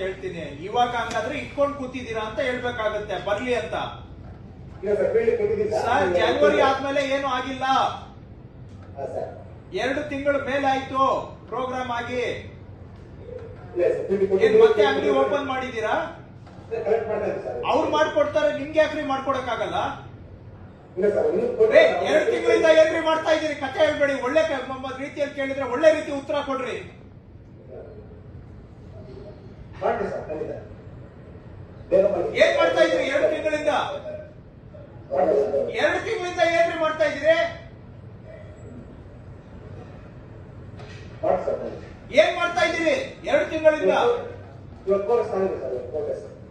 ಹೇಳ್ತೀನಿ. ಇವಾಗ ಹಂಗಾದ್ರೆ ಇಟ್ಕೊಂಡು ಕೂತಿದ್ದೀರಾ ಅಂತ ಹೇಳ್ಬೇಕಾಗತ್ತೆ. ಬರ್ಲಿ ಅಂತ. ಸರ್ ಜನವರಿ ಆದ್ಮೇಲೆ ಏನು ಆಗಿಲ್ಲ. ಎರಡು ತಿಂಗಳು ಮೇಲೆ ಆಯ್ತು ಪ್ರೋಗ್ರಾಮ್ ಆಗಿ. ಏನ್ ಮತ್ತೆ ಅಂಗಡಿ ಓಪನ್ ಮಾಡಿದೀರಾ ಅವ್ರು ಮಾಡ್ಕೊಡ್ತಾರೆ ನಿಮ್ಗೆ ಯಾಕ್ರಿ ಮಾಡ್ಕೊಡಕ್ ಆಗಲ್ಲ ಎರಡು ತಿಂಗಳಿಂದ ಏನ್ರಿ ಮಾಡ್ತಾ ಇದ್ದೀರಿ. ಕಥೆ ಹೇಳ್ಬೇಡಿ. ಒಳ್ಳೆ ರೀತಿಯಲ್ಲಿ ಕೇಳಿದ್ರೆ ಒಳ್ಳೆ ರೀತಿ ಉತ್ತರ ಕೊಡ್ರಿ. ಮಾಡ್ತೀನಿ ಸರ್ ಖಂಡಿತ ಬೇಗ ಮಾಡಿ. ಏನ್ ಮಾಡ್ತಾ ಇದ್ರಿ ಎರಡು ತಿಂಗಳಿಂದ? ಎರಡು ತಿಂಗಳಿಂದ ಏನ್ರಿ ಮಾಡ್ತಾ ಇದೀರಿ. ಏನ್ ಮಾಡ್ತಾ ಇದ್ದೀರಿ? ಎರಡು ತಿಂಗಳಿಂದ?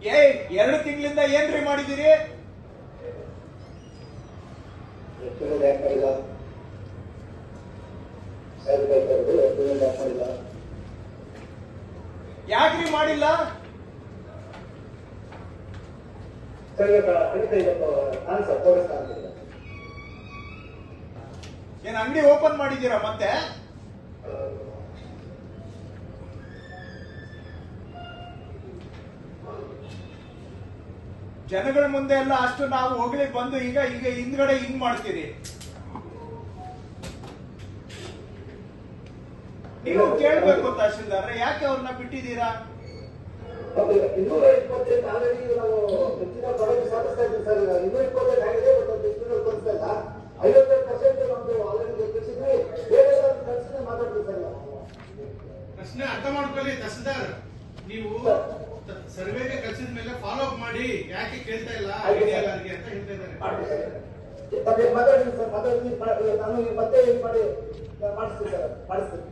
ಏ ಎರಡು ತಿಂಗಳಿಂದ ಏನ್ರಿ ಮಾಡಿದಿರಿ ತಿಂಗಳು ಯಾಕೆ ಮಾಡಿಲ್ಲ ಸರ್ ಬೇಕಾದ್ರೆ ತಿಂಗಳು ಯಾಕೆ ಮಾಡಿಲ್ಲ ಯಾಕ್ರಿ ಮಾಡಿಲ್ಲ ಸರ್ ಇವಾಗ ಖಂಡಿತ ಇವತ್ತು ನಾನು ಸರ್ ಪ್ರೋಗ್ರೆಸ್ ಮಾಡಿಲ್ಲ? ಏನ್ ಅಂಗಡಿ ಓಪನ್ ಮಾಡಿದ್ದೀರಾ ಮತ್ತೆ? ಜನಗಳ ಮುಂದೆ ಎಲ್ಲ ಅಷ್ಟು ನಾವು ಹೋಗ್ಲಿಕ್ಕೆ ಬಂದು ಈಗ ಈಗ ಹಿಂದ್ಗಡೆ ಹಿಂಗ್ ಮಾಡ್ತೀರಿ? ನೀವು ಕೇಳ್ಬೇಕು ತಹಶೀಲ್ದಾರ ಯಾಕೆ ಅವ್ರನ್ನ ಬಿಟ್ಟಿದ್ದೀರಾ? ಇನ್ನೂರ ಇಪ್ಪತ್ತೈದು ಆಲ್ರೆಡಿ ನಾವು ಹೆಚ್ಚಿನ ಪ್ರಗತಿ ಸಾಧಿಸ್ತಾ ಇದ್ದೀವಿ ಸರ್. ಈಗ ಇನ್ನೂರ ಇಪ್ಪತ್ತೈದು ಆಗಿದೆ ಬಟ್ ಅದು ಹೆಚ್ಚಿನ ತೋರಿಸ್ತಾ ಇಲ್ಲ. ಐವತ್ತೈದು ಪರ್ಸೆಂಟ್ ನಮ್ದು ಆಲ್ರೆಡಿ ತಿಳಿಸಿದ್ವಿ ಬೇರೆ ಕಳಿಸಿದ್ರೆ ಮಾತಾಡ್ತೀವಿ ಸರ್? ಪ್ರಶ್ನೆ ಅರ್ಥ ಮಾಡ್ಕೊಳ್ಳಿ ತಹಸೀಲ್ದಾರ್ ನೀವು ಸರ್ವೆಗೆ ಕಳ್ಸಿದ ಮೇಲೆ ಫಾಲೋ ಅಪ್ ಮಾಡಿ. ಯಾಕೆ ಕೇಳ್ತಾ ಇಲ್ಲ? Idea sir. IDLR ಅಂತ ಹೇಳ್ತಾ ಇದ್ದಾರೆ. ಮಾತಾಡ್ತೀನಿ ಸರ್. ಮಾತಾಡ್ತೀನಿ. ನಾನು ಮತ್ತೆ ಮಾಡಿಸ್ತೀನಿ ಸರ್. ಮಾಡಿಸ್ತೀನಿ.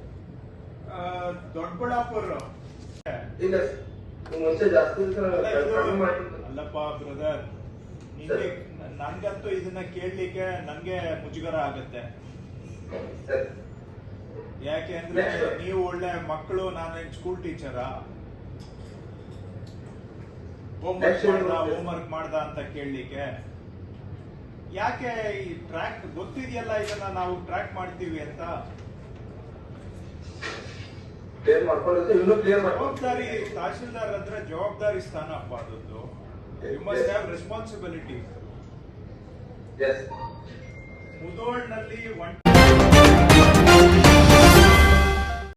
ದೊಡ್ಡಬಳ್ಳಾಪುರ. ಅಲ್ಲಪ್ಪ ಬ್ರದರ್ ನಿಮಗೆ ನನ್ಗಂತೂ ಇದನ್ನ ಕೇಳಲಿಕ್ಕೆ ನನ್ಗೆ ಮುಜುಗರ ಆಗುತ್ತೆ. ಯಾಕೆ ಅಂದ್ರೆ ನೀವು ಒಳ್ಳೆ ಮಕ್ಕಳು ನಾನು ಸ್ಕೂಲ್ ಟೀಚರಾ ಹೋಮ್ವರ್ಕ್ ಮಾಡ್ದ. ಹೋಮ್ವರ್ಕ್ ಮಾಡ್ದ ಅಂತ ಕೇಳಲಿಕ್ಕೆ. ಯಾಕೆ ಈ ಟ್ರ್ಯಾಕ್ ಗೊತ್ತಿದೆಯಲ್ಲ ಇದನ್ನ ನಾವು ಟ್ರ್ಯಾಕ್ ಮಾಡ್ತೀವಿ ಅಂತ? ಕ್ಲಿಯರ್ ಮಾಡ್ಕೊಂಡಿದ್ದು ಇನ್ನೂ ಕ್ಲಿಯರ್ ಜವಾಬ್ದಾರಿ ತಹಶೀಲ್ದಾರ್ ಅಂದ್ರೆ ಜವಾಬ್ದಾರಿ ಸ್ಥಾನ ಅಪ್ಪ ಅದೊಂದು. ಯು ಮಸ್ಟ್ ಹ್ಯಾವ್ ರೆಸ್ಪಾನ್ಸಿಬಿಲಿಟಿ ಮುದೋಳ್ನಲ್ಲಿ ಒನ್